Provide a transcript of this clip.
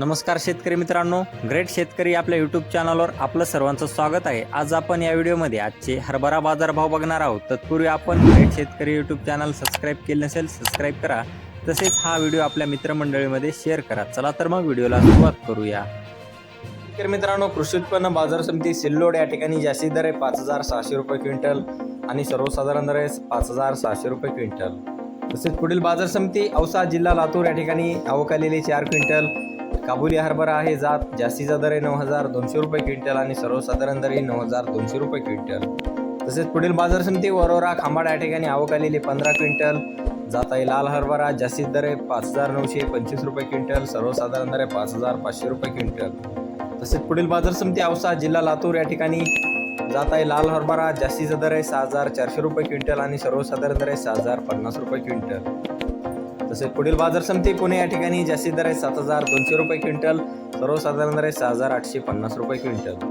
नमस्कार शेतकरी मित्रांनो ग्रेट शेतकरी आपल्या यूट्यूब चॅनलवर आपलं सर्वांचं स्वागत आहे. आज आपण या व्हिडिओमध्ये आजचे हरभरा बाजारभाव बघणार आहोत. तत्पूर्वी आपण ग्रेट शेतकरी यूट्यूब चॅनल सबस्क्राईब केले नसेल सबस्क्राईब करा. तसेच हा व्हिडिओ आपल्या मित्रमंडळीमध्ये शेअर करा. चला तर मग व्हिडिओला सुरुवात करूया. शेतकरी मित्रांनो कृषी उत्पन्न बाजार समिती सिल्लोड या ठिकाणी जास्तीत दर आहे पाच हजार सहाशे रुपये क्विंटल आणि सर्वसाधारण दर आहे पाच हजार सहाशे रुपये क्विंटल. तसेच पुढील बाजार समिती औसा जिल्हा लातूर या ठिकाणी आवक आलेली चार क्विंटल. काबुली हरभरा आहे जात जास्तीचा दर आहे नऊ हजार दोनशे रुपये क्विंटल आणि सर्वसाधारण दर आहे नऊ हजार दोनशे रुपये क्विंटल. तसेच पुढील बाजार समिती वरोरा खांबाड या ठिकाणी आवक आलेली पंधरा क्विंटल. जात आहे लाल हरभरा जास्तीत दर आहे पाच हजार नऊशे पंचवीस रुपये क्विंटल सर्वसाधारण दर आहे पाच हजार पाचशे रुपये क्विंटल. तसेच पुढील बाजार समिती औसा जिल्हा लातूर या ठिकाणी जात आहे लाल हरभरा जास्तीचा दर आहे सहा हजार चारशे रुपये क्विंटल आणि सर्वसाधारण दर आहे सहा हजार पन्नास रुपये क्विंटल. तसेच पुढील बाजार समिती पुणे या ठिकाणी जास्तीत दर आहे सात हजार दोनशे रुपये क्विंटल सर्वसाधारण दर आहे सहा हजार आठशे पन्नास रुपये क्विंटल.